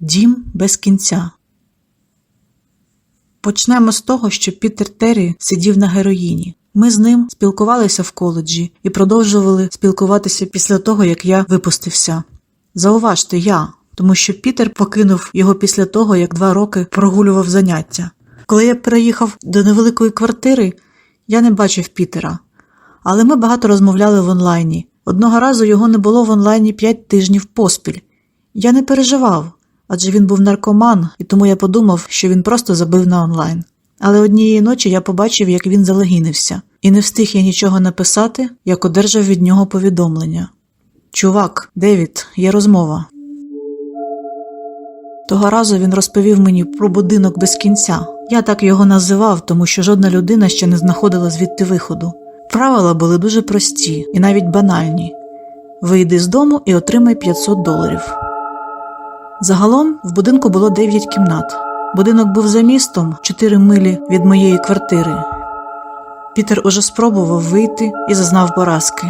Дім без кінця. Почнемо з того, що Пітер Террі сидів на героїні. Ми з ним спілкувалися в коледжі і продовжували спілкуватися після того, як я випустився. Зауважте я, тому що Пітер покинув його після того, як два роки прогулював заняття. Коли я переїхав до невеликої квартири, я не бачив Пітера, але ми багато розмовляли в онлайні. Одного разу його не було в онлайні п'ять тижнів поспіль. Я не переживав, адже він був наркоман, і тому я подумав, що він просто забив на онлайн. Але однієї ночі я побачив, як він залегінився, і не встиг я нічого написати, як одержав від нього повідомлення. Чувак, Девід, є розмова. Того разу він розповів мені про будинок без кінця. Я так його називав, тому що жодна людина ще не знаходила звідти виходу. Правила були дуже прості і навіть банальні: вийди з дому і отримай 500 доларів. Загалом в будинку було 9 кімнат. Будинок був за містом 4 милі від моєї квартири. Пітер уже спробував вийти і зазнав поразки.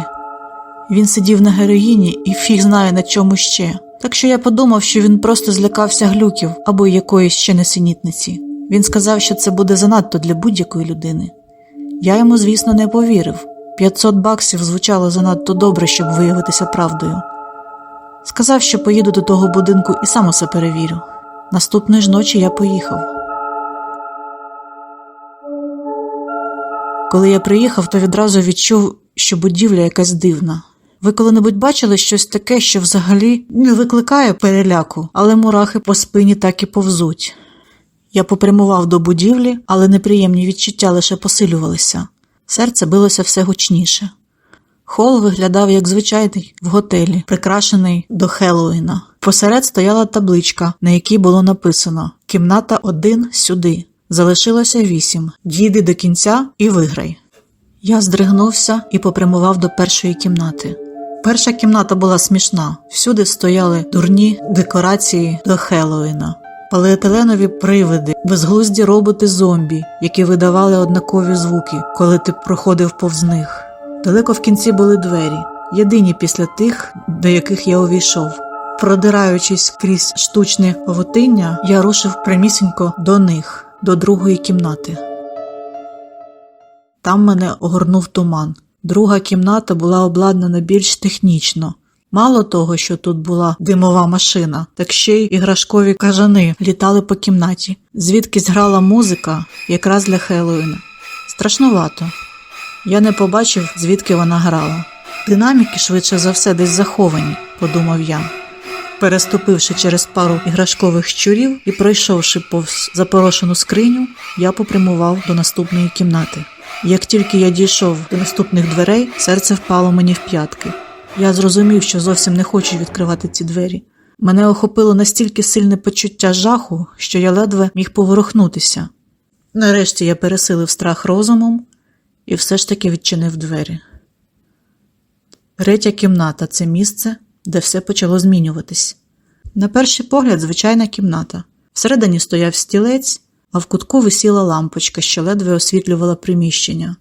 Він сидів на героїні і фіг знає на чому ще. Так що я подумав, що він просто злякався глюків або якоїсь ще несенітниці. Він сказав, що це буде занадто для будь-якої людини. Я йому, звісно, не повірив. 500 баксів звучало занадто добре, щоб виявитися правдою. Сказав, що поїду до того будинку і сам усе перевірю. Наступної ж ночі я поїхав. Коли я приїхав, то відразу відчув, що будівля якась дивна. Ви коли-небудь бачили щось таке, що взагалі не викликає переляку, але мурахи по спині так і повзуть. Я попрямував до будівлі, але неприємні відчуття лише посилювалися. Серце билося все гучніше. Хол виглядав як звичайний в готелі, прикрашений до Хеллоуіна. Посеред стояла табличка, на якій було написано Кімната 1 сюди. Залишилося вісім. Дійди до кінця і виграй. Я здригнувся і попрямував до першої кімнати. Перша кімната була смішна. Всюди стояли дурні декорації до Хеллоуіна. Поліетиленові привиди, безглузді роботи зомбі, які видавали однакові звуки, коли ти проходив повз них. Далеко в кінці були двері, єдині після тих, до яких я увійшов. Продираючись крізь штучне павутиння, я рушив прямісінько до них, до другої кімнати. Там мене огорнув туман. Друга кімната була обладнана більш технічно. Мало того, що тут була димова машина, так ще й іграшкові кажани літали по кімнаті, звідки зграла музика якраз для Хеллоуіна. Страшнувато. Я не побачив, звідки вона грала. Динаміки швидше за все десь заховані, подумав я. Переступивши через пару іграшкових щурів і пройшовши повз запорошену скриню, я попрямував до наступної кімнати. Як тільки я дійшов до наступних дверей, серце впало мені в п'ятки. Я зрозумів, що зовсім не хочу відкривати ці двері. Мене охопило настільки сильне почуття жаху, що я ледве міг поворухнутися. Нарешті я пересилив страх розумом і все ж таки відчинив двері. Третя кімната це місце, де все почало змінюватись. На перший погляд, звичайна кімната. Всередині стояв стілець, а в кутку висіла лампочка, що ледве освітлювала приміщення.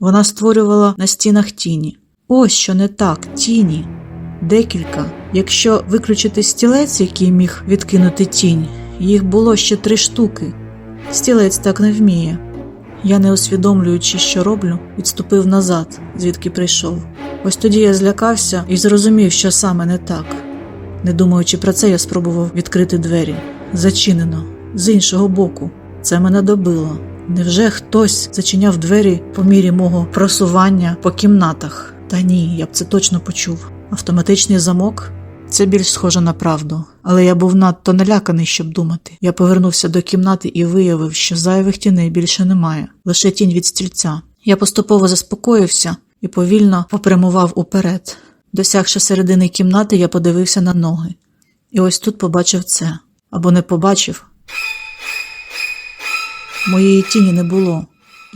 Вона створювала на стінах тіні. Ось що не так, тіні. Декілька. Якщо виключити стілець, який міг відкинути тінь, їх було ще три штуки. Стілець так не вміє. Я, не усвідомлюючи, що роблю, відступив назад, звідки прийшов. Ось тоді я злякався і зрозумів, що саме не так. Не думаючи про це, я спробував відкрити двері. Зачинено, з іншого боку. Це мене добило. Невже хтось зачиняв двері по мірі мого просування по кімнатах? Та ні, я б це точно почув. Автоматичний замок це більш схоже на правду, але я був надто наляканий, щоб думати. Я повернувся до кімнати і виявив, що зайвих тіней більше немає, лише тінь від стільця. Я поступово заспокоївся і повільно попрямував уперед. Досягши середини кімнати, я подивився на ноги. І ось тут побачив це або не побачив. Моєї тіні не було.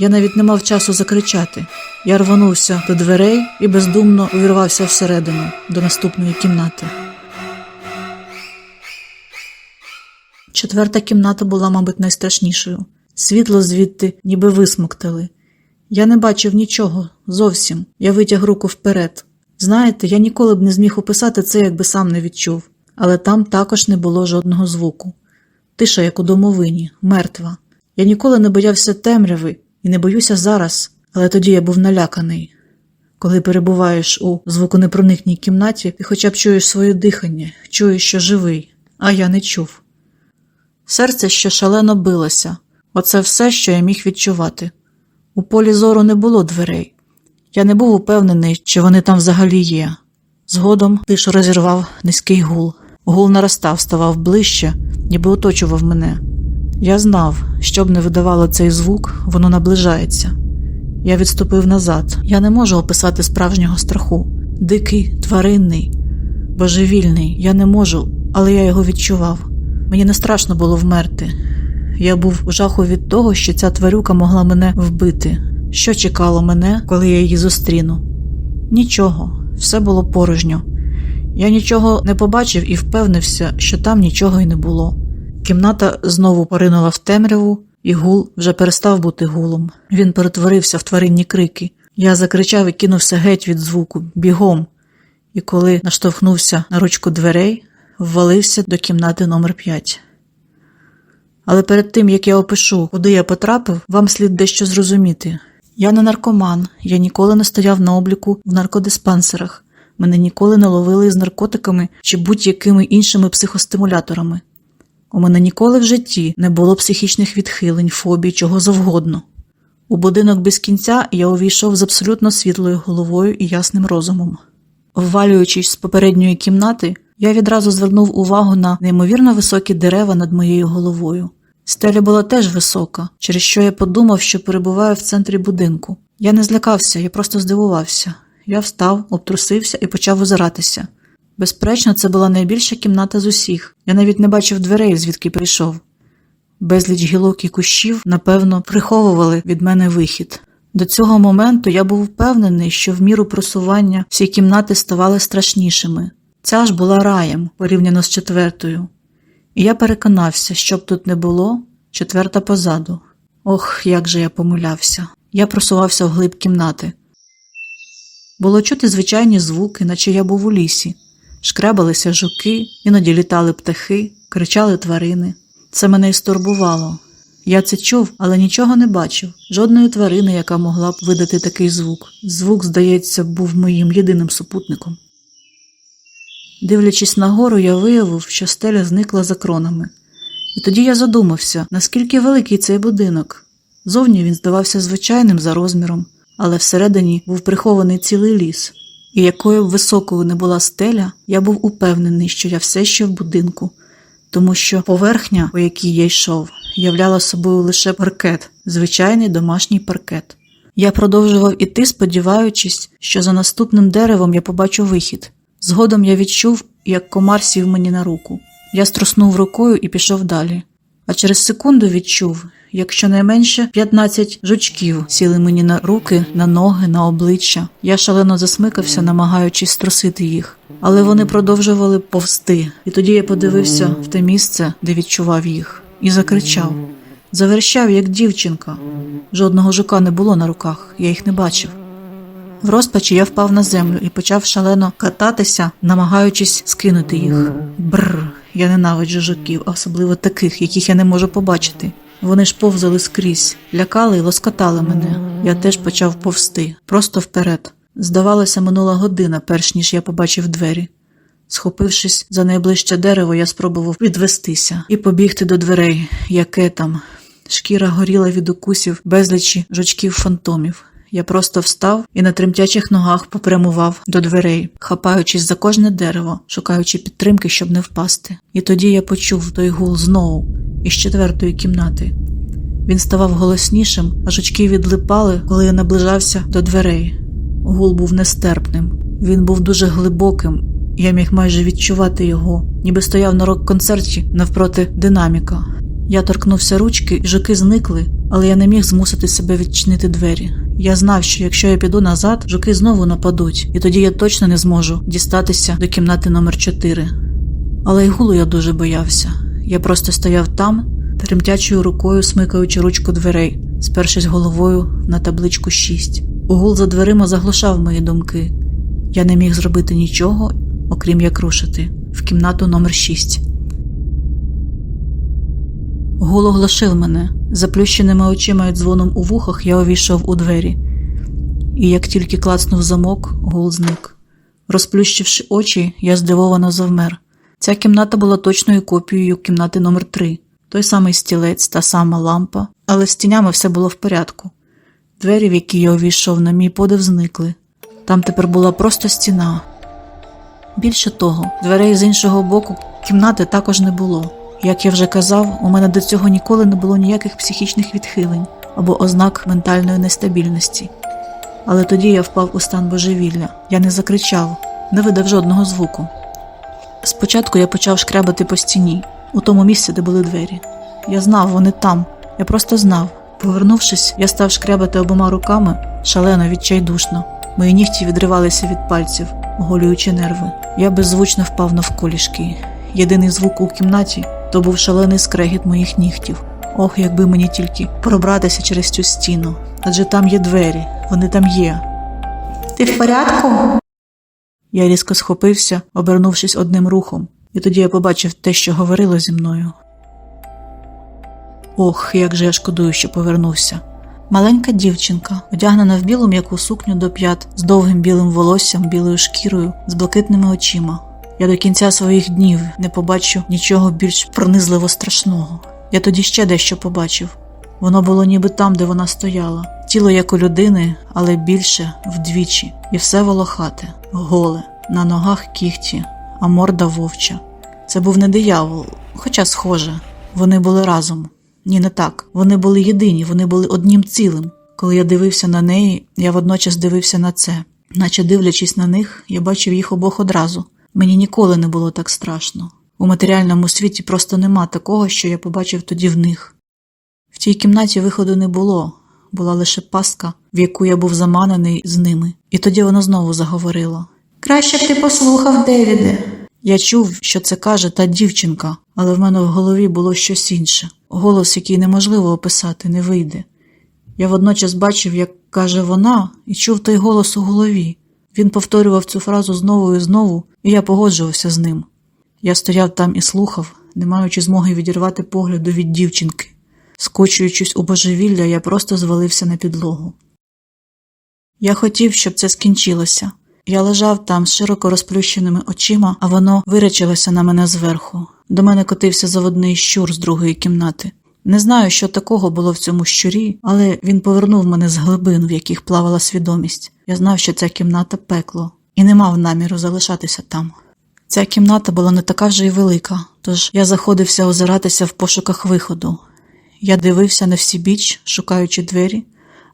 Я навіть не мав часу закричати. Я рвонувся до дверей і бездумно увірвався всередину до наступної кімнати. Четверта кімната була, мабуть, найстрашнішою. Світло звідти ніби висмоктали. Я не бачив нічого зовсім. Я витяг руку вперед. Знаєте, я ніколи б не зміг описати це, якби сам не відчув, але там також не було жодного звуку. Тиша, як у домовині, мертва. Я ніколи не боявся темряви і не боюся зараз, але тоді я був наляканий. Коли перебуваєш у звуконепроникній кімнаті, ти хоча б чуєш своє дихання, чуєш, що живий, а я не чув. Серце ще шалено билося, оце все, що я міг відчувати. У полі зору не було дверей. Я не був упевнений, чи вони там взагалі є. Згодом тишу розірвав низький гул. Гул наростав, ставав ближче, ніби оточував мене. Я знав, що б не видавало цей звук, воно наближається. Я відступив назад. Я не можу описати справжнього страху. Дикий, тваринний, божевільний. Я не можу, але я його відчував. Мені не страшно було вмерти. Я був у жаху від того, що ця тварюка могла мене вбити. Що чекало мене, коли я її зустріну? Нічого, все було порожньо. Я нічого не побачив і впевнився, що там нічого й не було. Кімната знову поринула в темряву, і гул вже перестав бути гулом. Він перетворився в тваринні крики. Я закричав і кинувся геть від звуку, бігом, і коли наштовхнувся на ручку дверей, ввалився до кімнати номер 5 Але перед тим, як я опишу, куди я потрапив, вам слід дещо зрозуміти. Я не наркоман, я ніколи не стояв на обліку в наркодиспансерах, мене ніколи не ловили з наркотиками чи будь-якими іншими психостимуляторами. У мене ніколи в житті не було психічних відхилень, фобій, чого завгодно. У будинок без кінця я увійшов з абсолютно світлою головою і ясним розумом. Ввалюючись з попередньої кімнати, я відразу звернув увагу на неймовірно високі дерева над моєю головою. Стеля була теж висока, через що я подумав, що перебуваю в центрі будинку. Я не злякався, я просто здивувався. Я встав, обтрусився і почав озиратися. Безперечно, це була найбільша кімната з усіх. Я навіть не бачив дверей, звідки прийшов. Безліч гілок і кущів, напевно, приховували від мене вихід. До цього моменту я був впевнений, що в міру просування всі кімнати ставали страшнішими. Ця ж була раєм порівняно з четвертою. І я переконався, що б тут не було, четверта позаду. Ох, як же я помилявся. Я просувався вглиб кімнати. Було чути звичайні звуки, наче я був у лісі. Шкребалися жуки, іноді літали птахи, кричали тварини. Це мене і стурбувало. Я це чув, але нічого не бачив, жодної тварини, яка могла б видати такий звук. Звук, здається, був моїм єдиним супутником. Дивлячись нагору, я виявив, що стеля зникла за кронами. І тоді я задумався, наскільки великий цей будинок. Зовні він здавався звичайним за розміром, але всередині був прихований цілий ліс. І якою б високою не була стеля, я був упевнений, що я все ще в будинку, тому що поверхня, по якій я йшов, являла собою лише паркет, звичайний домашній паркет. Я продовжував іти, сподіваючись, що за наступним деревом я побачу вихід. Згодом я відчув, як комар сів мені на руку. Я струснув рукою і пішов далі. А через секунду відчув, як щонайменше 15 жучків сіли мені на руки, на ноги, на обличчя. Я шалено засмикався, намагаючись струсити їх, але вони продовжували повсти, і тоді я подивився в те місце, де відчував їх, і закричав. Заверщав, як дівчинка. Жодного жука не було на руках, я їх не бачив. В розпачі я впав на землю і почав шалено кататися, намагаючись скинути їх. Бррр, я ненавиджу жуків, особливо таких, яких я не можу побачити. Вони ж повзали скрізь, лякали і лоскотали мене. Я теж почав повсти, просто вперед. Здавалося, минула година, перш ніж я побачив двері. Схопившись за найближче дерево, я спробував відвестися і побігти до дверей, яке там. Шкіра горіла від укусів безлічі жучків фантомів. Я просто встав і на тремтячих ногах попрямував до дверей, хапаючись за кожне дерево, шукаючи підтримки, щоб не впасти. І тоді я почув той гул знову із четвертої кімнати. Він ставав голоснішим, а жучки відлипали, коли я наближався до дверей. Гул був нестерпним. Він був дуже глибоким, я міг майже відчувати його, ніби стояв на рок-концерті навпроти динаміка. Я торкнувся ручки, жуки зникли, але я не міг змусити себе відчинити двері. Я знав, що якщо я піду назад, жуки знову нападуть, і тоді я точно не зможу дістатися до кімнати номер 4 Але й гулу я дуже боявся. Я просто стояв там, тремтячою рукою смикаючи ручку дверей, спершись головою на табличку 6. Гул за дверима заглушав мої думки. Я не міг зробити нічого, окрім як рушити, в кімнату номер 6. Гул оглушив мене. Заплющеними очима і дзвоном у вухах я увійшов у двері. І як тільки клацнув замок, гул зник. Розплющивши очі, я здивовано завмер. Ця кімната була точною копією кімнати номер 3 той самий стілець, та сама лампа, але з тінями все було в порядку. Двері, в які я увійшов, на мій подив зникли. Там тепер була просто стіна. Більше того, дверей з іншого боку кімнати також не було. Як я вже казав, у мене до цього ніколи не було ніяких психічних відхилень або ознак ментальної нестабільності. Але тоді я впав у стан божевілля. Я не закричав, не видав жодного звуку. Спочатку я почав шкрябати по стіні, у тому місці, де були двері. Я знав, вони там, я просто знав. Повернувшись, я став шкрябати обома руками шалено відчайдушно. Мої нігті відривалися від пальців, оголюючи нерви. Я беззвучно впав навколішки. Єдиний звук у кімнаті то був шалений скрегіт моїх нігтів. Ох, якби мені тільки пробратися через цю стіну. Адже там є двері, вони там є. Ти в порядку? Я різко схопився, обернувшись одним рухом, і тоді я побачив те, що говорило зі мною. Ох, як же я шкодую, що повернувся. Маленька дівчинка, одягнена в білу м'яку сукню до п'ят, з довгим білим волоссям, білою шкірою, з блакитними очима. Я до кінця своїх днів не побачу нічого більш пронизливо страшного. Я тоді ще дещо побачив. Воно було ніби там, де вона стояла. Тіло як у людини, але більше вдвічі, і все волохате, голе, на ногах кігті, а морда вовча. Це був не диявол, хоча схоже, вони були разом. Ні, не так. Вони були єдині, вони були однім цілим. Коли я дивився на неї, я водночас дивився на це. Наче дивлячись на них, я бачив їх обох одразу. Мені ніколи не було так страшно. У матеріальному світі просто нема такого, що я побачив тоді в них. В тій кімнаті виходу не було, була лише пастка, в яку я був заманений з ними, і тоді воно знову заговорило. Краще б ти послухав, Девіде. Я чув, що це каже та дівчинка, але в мене в голові було щось інше. Голос, який неможливо описати, не вийде. Я водночас бачив, як каже вона, і чув той голос у голові. Він повторював цю фразу знову і знову, і я погоджувався з ним. Я стояв там і слухав, не маючи змоги відірвати погляду від дівчинки. Скочуючись у божевілля, я просто звалився на підлогу. Я хотів, щоб це скінчилося. Я лежав там з широко розплющеними очима, а воно виречилося на мене зверху. До мене котився заводний щур з другої кімнати. Не знаю, що такого було в цьому щурі, але він повернув мене з глибин, в яких плавала свідомість. Я знав, що ця кімната пекло, і не мав наміру залишатися там. Ця кімната була не така вже й велика, тож я заходився озиратися в пошуках виходу. Я дивився на всі біч, шукаючи двері,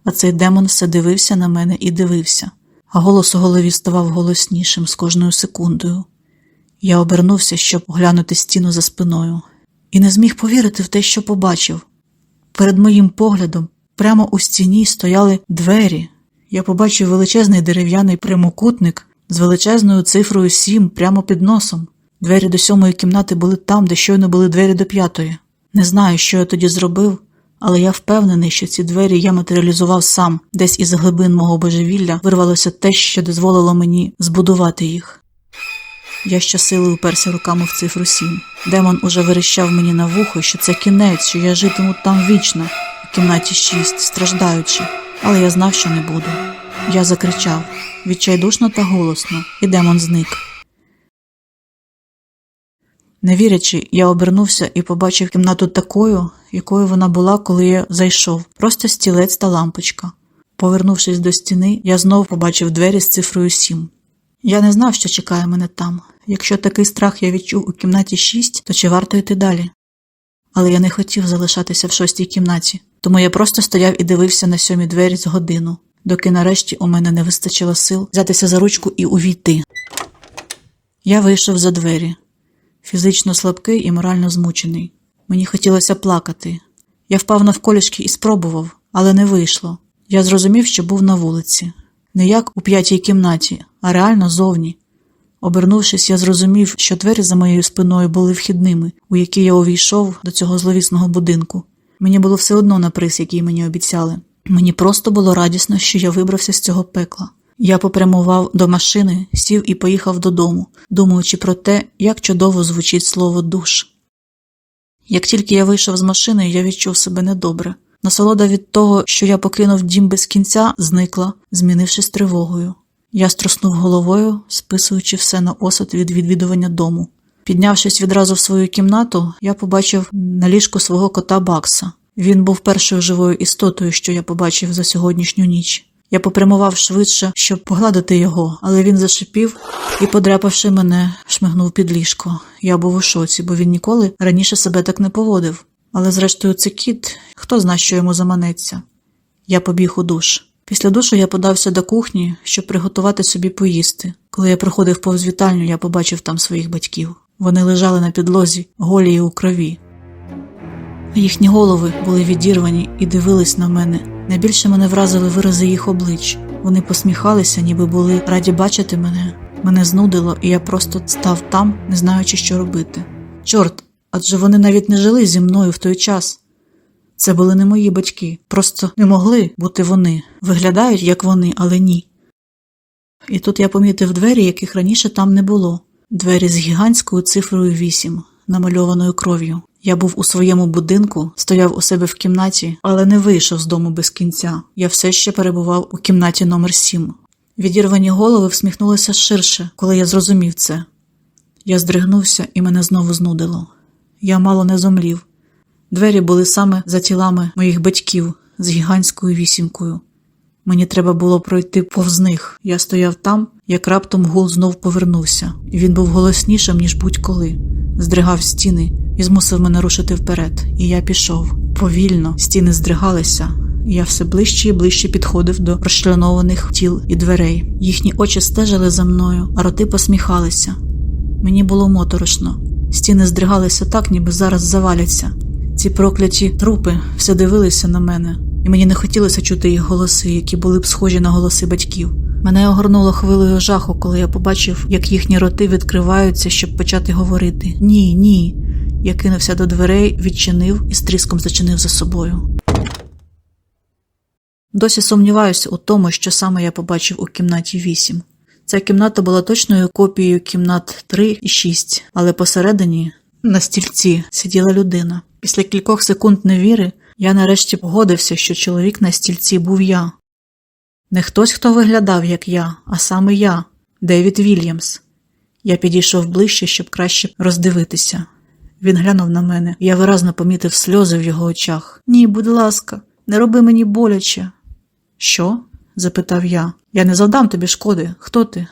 а цей демон все дивився на мене і дивився, а голос у голові ставав голоснішим з кожною секундою. Я обернувся, щоб оглянути стіну за спиною, і не зміг повірити в те, що побачив. Перед моїм поглядом, прямо у стіні стояли двері. Я побачив величезний дерев'яний прямокутник з величезною цифрою 7 прямо під носом. Двері до сьомої кімнати були там, де щойно були двері до п'ятої. Не знаю, що я тоді зробив, але я впевнений, що ці двері я матеріалізував сам, десь із глибин мого божевілля вирвалося те, що дозволило мені збудувати їх. Я щосили уперся руками в цифру сім. Демон уже верещав мені на вухо, що це кінець, що я житиму там вічно, у кімнаті шість, страждаючи, але я знав, що не буду. Я закричав відчайдушно та голосно, і демон зник. Не вірячи, я обернувся і побачив кімнату такою, якою вона була, коли я зайшов, просто стілець та лампочка. Повернувшись до стіни, я знову побачив двері з цифрою 7. Я не знав, що чекає мене там. Якщо такий страх я відчув у кімнаті 6, то чи варто йти далі? Але я не хотів залишатися в шостій кімнаті, тому я просто стояв і дивився на сьомі двері з годину, доки нарешті у мене не вистачило сил взятися за ручку і увійти. Я вийшов за двері, фізично слабкий і морально змучений. Мені хотілося плакати. Я впав навколішки і спробував, але не вийшло. Я зрозумів, що був на вулиці. Не як у п'ятій кімнаті, а реально зовні. Обернувшись, я зрозумів, що двері за моєю спиною були вхідними, у які я увійшов до цього зловісного будинку. Мені було все одно на приз, який мені обіцяли. Мені просто було радісно, що я вибрався з цього пекла. Я попрямував до машини, сів і поїхав додому, думаючи про те, як чудово звучить слово душ. Як тільки я вийшов з машини, я відчув себе недобре. Насолода від того, що я покинув дім без кінця, зникла, змінившись тривогою. Я струснув головою, списуючи все на осад від відвідування дому. Піднявшись відразу в свою кімнату, я побачив на ліжку свого кота Бакса. Він був першою живою істотою, що я побачив за сьогоднішню ніч. Я попрямував швидше, щоб погладити його, але він зашипів і, подряпавши мене, шмигнув під ліжко. Я був у шоці, бо він ніколи раніше себе так не поводив. Але зрештою це кіт, хто зна, що йому заманеться. Я побіг у душ. Після душу я подався до кухні, щоб приготувати собі поїсти. Коли я проходив повз вітальню, я побачив там своїх батьків. Вони лежали на підлозі, голі і у крові. Їхні голови були відірвані і дивились на мене. Найбільше мене вразили вирази їх облич. Вони посміхалися, ніби були раді бачити мене. Мене знудило, і я просто став там, не знаючи, що робити. Чорт, адже вони навіть не жили зі мною в той час. Це були не мої батьки, просто не могли бути вони. Виглядають, як вони, але ні. І тут я помітив двері, яких раніше там не було. Двері з гігантською цифрою 8, намальованою кров'ю. Я був у своєму будинку, стояв у себе в кімнаті, але не вийшов з дому без кінця. Я все ще перебував у кімнаті номер 7. Відірвані голови всміхнулися ширше, коли я зрозумів це. Я здригнувся і мене знову знудило. Я мало не зомлів. Двері були саме за тілами моїх батьків з гігантською вісімкою. Мені треба було пройти повз них. Я стояв там, як раптом гул знов повернувся. Він був голоснішим, ніж будь-коли, здригав стіни і змусив мене рушити вперед. І я пішов. Повільно стіни здригалися. і Я все ближче і ближче підходив до розчленованих тіл і дверей. Їхні очі стежили за мною, а роти посміхалися. Мені було моторошно. Стіни здригалися так, ніби зараз заваляться. Ці прокляті трупи все дивилися на мене, і мені не хотілося чути їх голоси, які були б схожі на голоси батьків. Мене огорнуло хвилею жаху, коли я побачив, як їхні роти відкриваються, щоб почати говорити Ні, ні. Я кинувся до дверей, відчинив і з тріском зачинив за собою. Досі сумніваюся у тому, що саме я побачив у кімнаті 8. Ця кімната була точною копією кімнат 3 і 6, але посередині на стільці сиділа людина. Після кількох секунд невіри я нарешті погодився, що чоловік на стільці був я. Не хтось, хто виглядав, як я, а саме я, Девід Вільямс. Я підійшов ближче, щоб краще роздивитися. Він глянув на мене, я виразно помітив сльози в його очах. Ні, будь ласка, не роби мені боляче. Що? запитав я. Я не завдам тобі шкоди. Хто ти?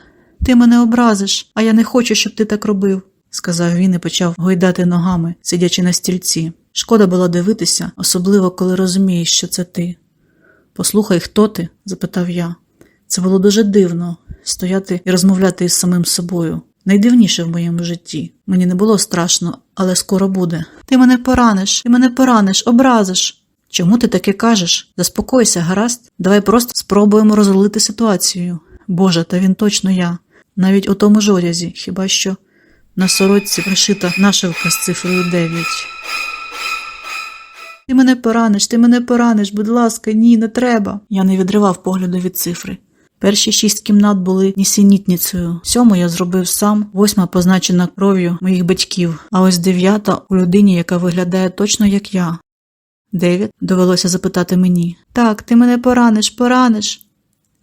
Ти мене образиш, а я не хочу, щоб ти так робив, сказав він і почав гойдати ногами, сидячи на стільці. Шкода було дивитися, особливо коли розумієш, що це ти. Послухай, хто ти? запитав я. Це було дуже дивно стояти і розмовляти із самим собою. Найдивніше в моєму житті. Мені не було страшно, але скоро буде. Ти мене пораниш, ти мене пораниш, образиш. Чому ти таке кажеш? Заспокойся, гаразд. Давай просто спробуємо розрулити ситуацію. Боже, та він точно я. Навіть у тому ж одязі, хіба що на сорочці пришита нашивка з цифрою 9. Ти мене пораниш, ти мене пораниш, будь ласка, ні, не треба. Я не відривав погляду від цифри. Перші шість кімнат були нісенітницею. Сьому я зробив сам, восьма позначена кров'ю моїх батьків, а ось дев'ята у людині, яка виглядає точно як я. Девід довелося запитати мені. Так, ти мене пораниш, пораниш.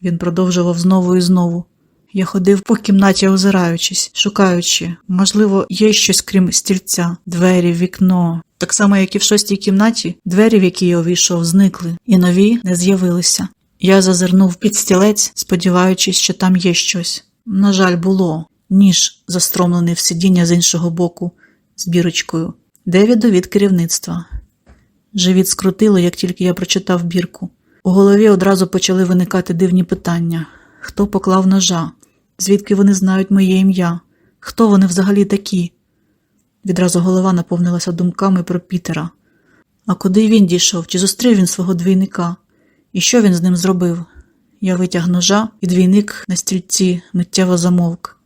Він продовжував знову і знову. Я ходив по кімнаті, озираючись, шукаючи, можливо, є щось крім стільця, двері, вікно. Так само, як і в шостій кімнаті, двері, в які я увійшов, зникли, і нові не з'явилися. Я зазирнув під стілець, сподіваючись, що там є щось. На жаль, було ніж застромлений в сидіння з іншого боку, з бірочкою. Девіду від керівництва. Живіт скрутило, як тільки я прочитав бірку. У голові одразу почали виникати дивні питання: хто поклав ножа? Звідки вони знають моє ім'я? Хто вони взагалі такі? Відразу голова наповнилася думками про Пітера. А куди він дійшов? Чи зустрів він свого двійника? І що він з ним зробив? Я витяг ножа, і двійник на стільці миттєво замовк.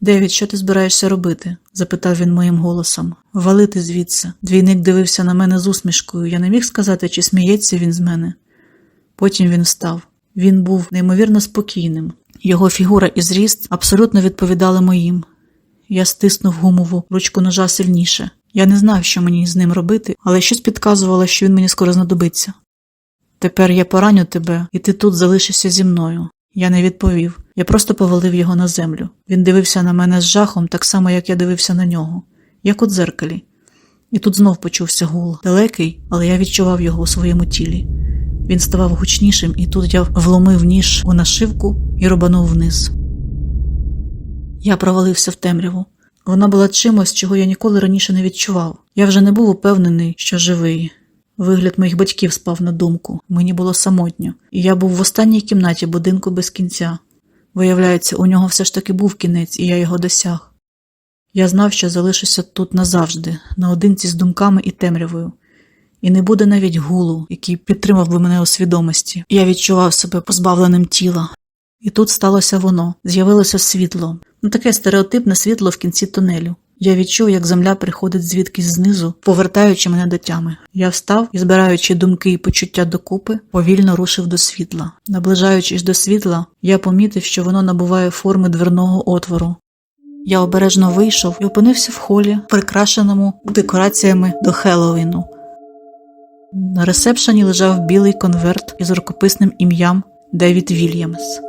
Девід, що ти збираєшся робити? запитав він моїм голосом. Валити звідси. Двійник дивився на мене з усмішкою. Я не міг сказати, чи сміється він з мене. Потім він встав. Він був неймовірно спокійним. Його фігура і зріст абсолютно відповідали моїм. Я стиснув гумову ручку ножа сильніше. Я не знав, що мені з ним робити, але щось підказувало, що він мені скоро знадобиться. Тепер я пораню тебе, і ти тут залишишся зі мною. Я не відповів. Я просто повалив його на землю. Він дивився на мене з жахом, так само, як я дивився на нього, як у дзеркалі. І тут знов почувся гул, далекий, але я відчував його у своєму тілі. Він ставав гучнішим, і тут я вломив ніж у нашивку і рубанув вниз. Я провалився в темряву. Вона була чимось, чого я ніколи раніше не відчував. Я вже не був упевнений, що живий. Вигляд моїх батьків спав на думку. Мені було самотньо, і я був в останній кімнаті будинку без кінця. Виявляється, у нього все ж таки був кінець, і я його досяг. Я знав, що залишуся тут назавжди, наодинці з думками і темрявою. І не буде навіть гулу, який підтримав би мене у свідомості. Я відчував себе позбавленим тіла. І тут сталося воно, з'явилося світло, ну таке стереотипне світло в кінці тунелю. Я відчув, як земля приходить звідкись знизу, повертаючи мене до тями. Я встав і, збираючи думки і почуття докупи, повільно рушив до світла. Наближаючись до світла, я помітив, що воно набуває форми дверного отвору. Я обережно вийшов і опинився в холі, прикрашеному декораціями до Хеллоуіну. На ресепшені лежав білий конверт із рукописним ім'ям Девід Вільямс.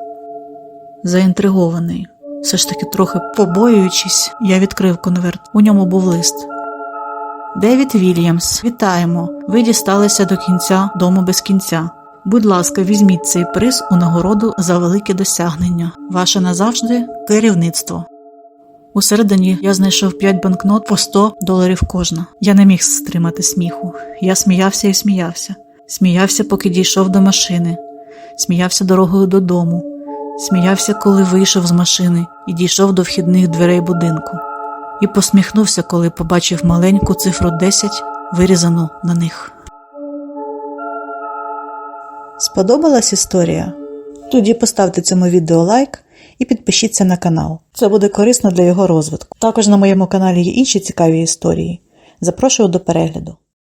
Заінтригований, все ж таки трохи побоюючись, я відкрив конверт. У ньому був лист. Девід Вільямс, вітаємо! Ви дісталися до кінця дому без кінця. Будь ласка, візьміть цей приз у нагороду за велике досягнення. Ваше назавжди керівництво. Усередині я знайшов 5 банкнот по 100 доларів кожна. Я не міг стримати сміху. Я сміявся і сміявся. Сміявся, поки дійшов до машини. Сміявся дорогою додому. Сміявся, коли вийшов з машини і дійшов до вхідних дверей будинку. І посміхнувся, коли побачив маленьку цифру 10, вирізану на них. Сподобалась історія? Тоді поставте цьому відео лайк і підпишіться на канал. Це буде корисно для його розвитку. Також на моєму каналі є інші цікаві історії. Запрошую до перегляду.